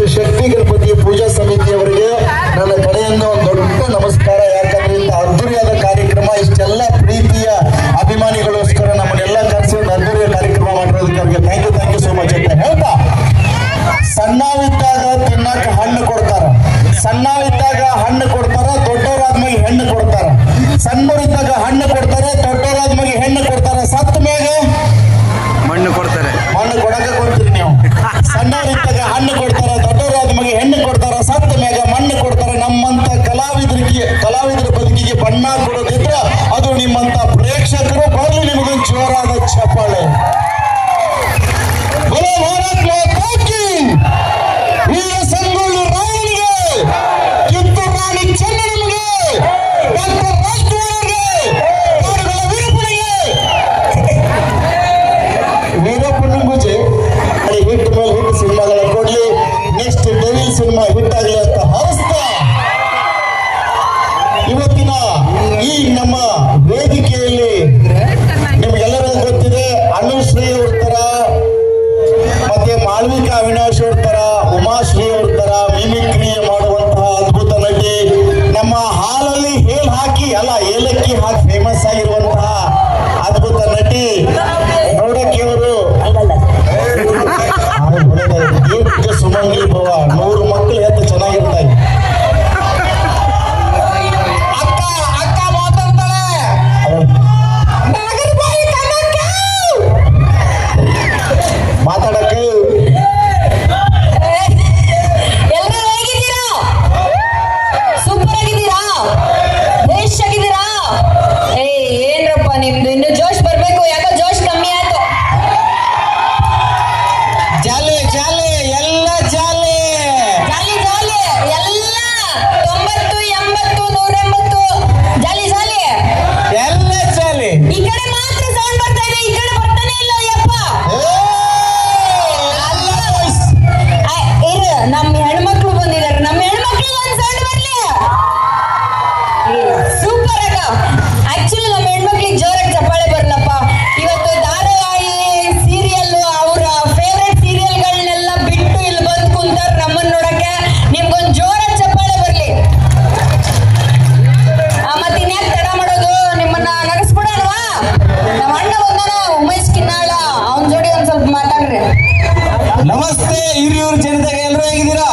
ദേശ ശക്തികൾ ಹಿರಿಯೂರು ಜನತೆಗೆ ಎಲ್ಲರೂ ಹೇಗಿದ್ದೀರಾ?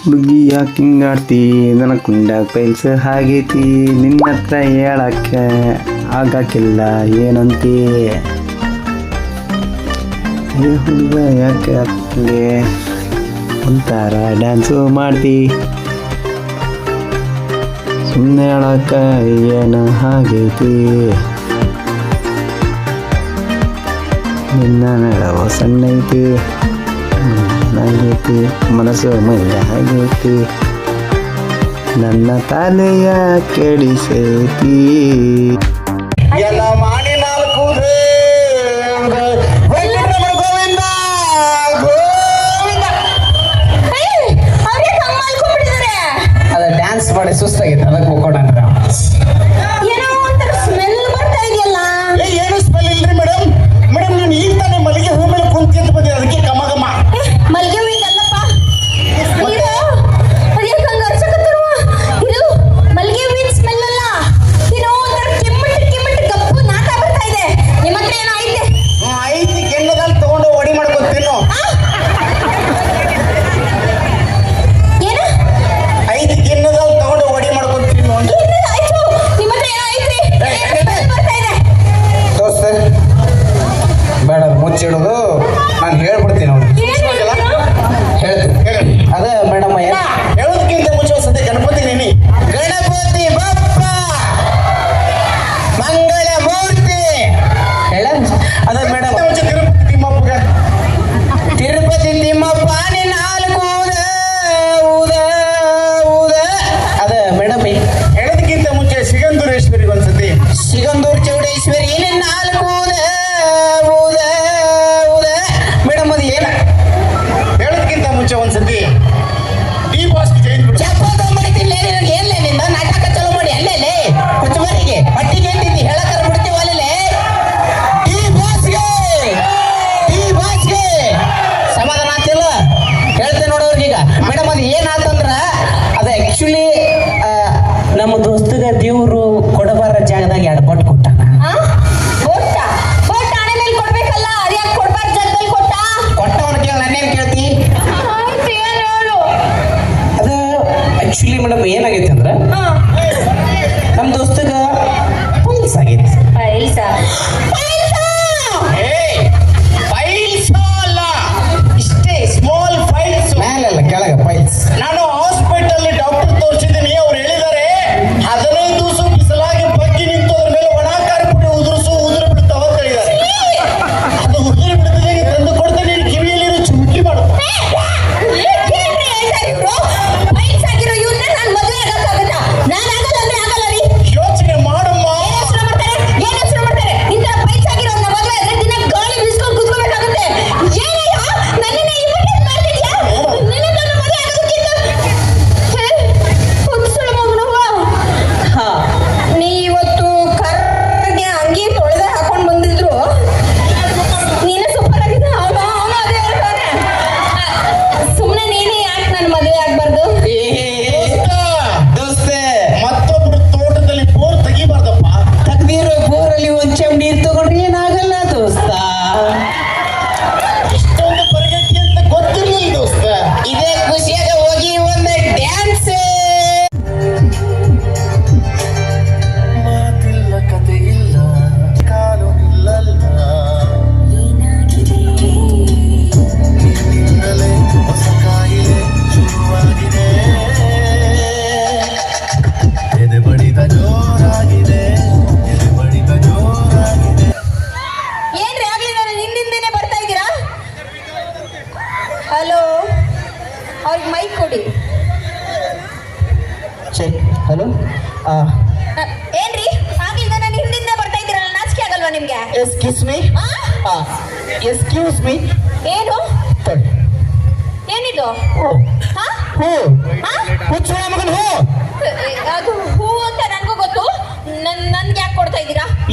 ಹುಡುಗಿ ಯಾಕೆ ಹಿಂಗಾಡ್ತಿ ನನ್ನ ಕುಂಡ ಪೈಲ್ಸ್ ಹಾಗೈತಿ, ನಿನ್ನ ಹತ್ರ ಹೇಳಕ್ಕೆ ಆಗಾಕಿಲ್ಲ ಏನಂತಿ? ಏ ಹುಡುಗ, ಯಾಕೆ ಹಂಗೆ ಒಂಥರ ಡ್ಯಾನ್ಸು ಮಾಡ್ತಿ. ಸುಮ್ಮನೆ ಹೇಳಕ್ಕೆ ಏನು ಹಾಗೈತಿ? ನಿನ್ನ ನಡವ ಸಣ್ಣ ಐತಿ ಆಗೈತಿ ಮನಸ್ಸು ಮೈದ ಆಗೈತಿ ನನ್ನ ತಲೆಯ ಕೆಡಿಸೈತಿ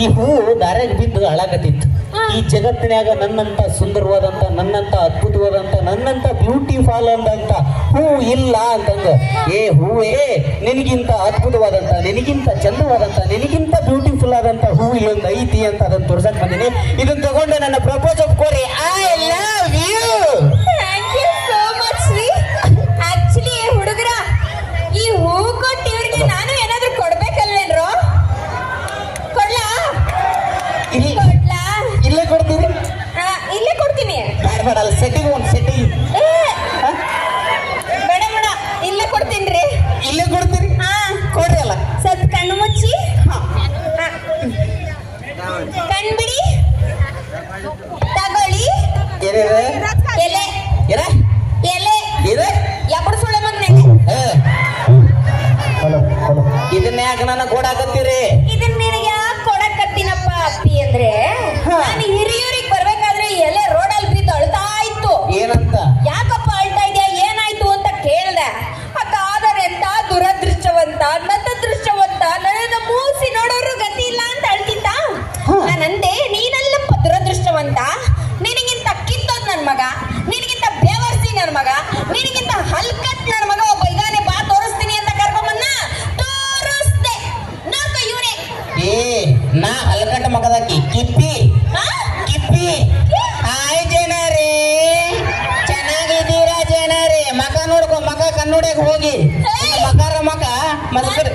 ಈ ಹೂ ದಾರ್ಯಾಗ ಬಿದ್ದು ಹಾಳಾಗತ್ತಿತ್ತು ಈ ಜಗತ್ತಿನ್ಯಾಗ ನನ್ನಂತ ಸುಂದರವಾದಂತ ನನ್ನಂತ ಅದ್ಭುತವಾದಂತ ನನ್ನಂತ ಬ್ಯೂಟಿಫಾಲ್ ಅಂದಂತ ಹೂ ಇಲ್ಲ ಅಂತಂದ. ಏ ಹೂವೇ ನಿನಗಿಂತ ಅದ್ಭುತವಾದಂತ ನಿನಗಿಂತ ಚಂದವಾದಂತ ನಿನಗಿಂತ ಬ್ಯೂಟಿಫುಲ್ ಆದಂತ ಹೂ ಇಲ್ಲೊಂದು ಐತಿ ಅಂತ ಅದನ್ನ ತೋರ್ಸಕ್ ಬಂದೀನಿ. ಇದನ್ನ ತಗೊಂಡು ನನ್ನ ಪ್ರಪೋಸ್ ಆಫ್ ಕೋರಿ ಆ ಎಲ್ಲ ಎಲೆ. ಎಲೆ ಎಲೆ. ಇದು? ಎಬ್ಬಡ ಸುಳೆ ಮಗ್ನೆ ಇದನ್ನ ಯಾಕೆ ನಾನು ಕೊಡಾಕತ್ತಿ ಹೋಗಿ. ಮಕಾರ ಮಕ ಮಲ್ಕರ್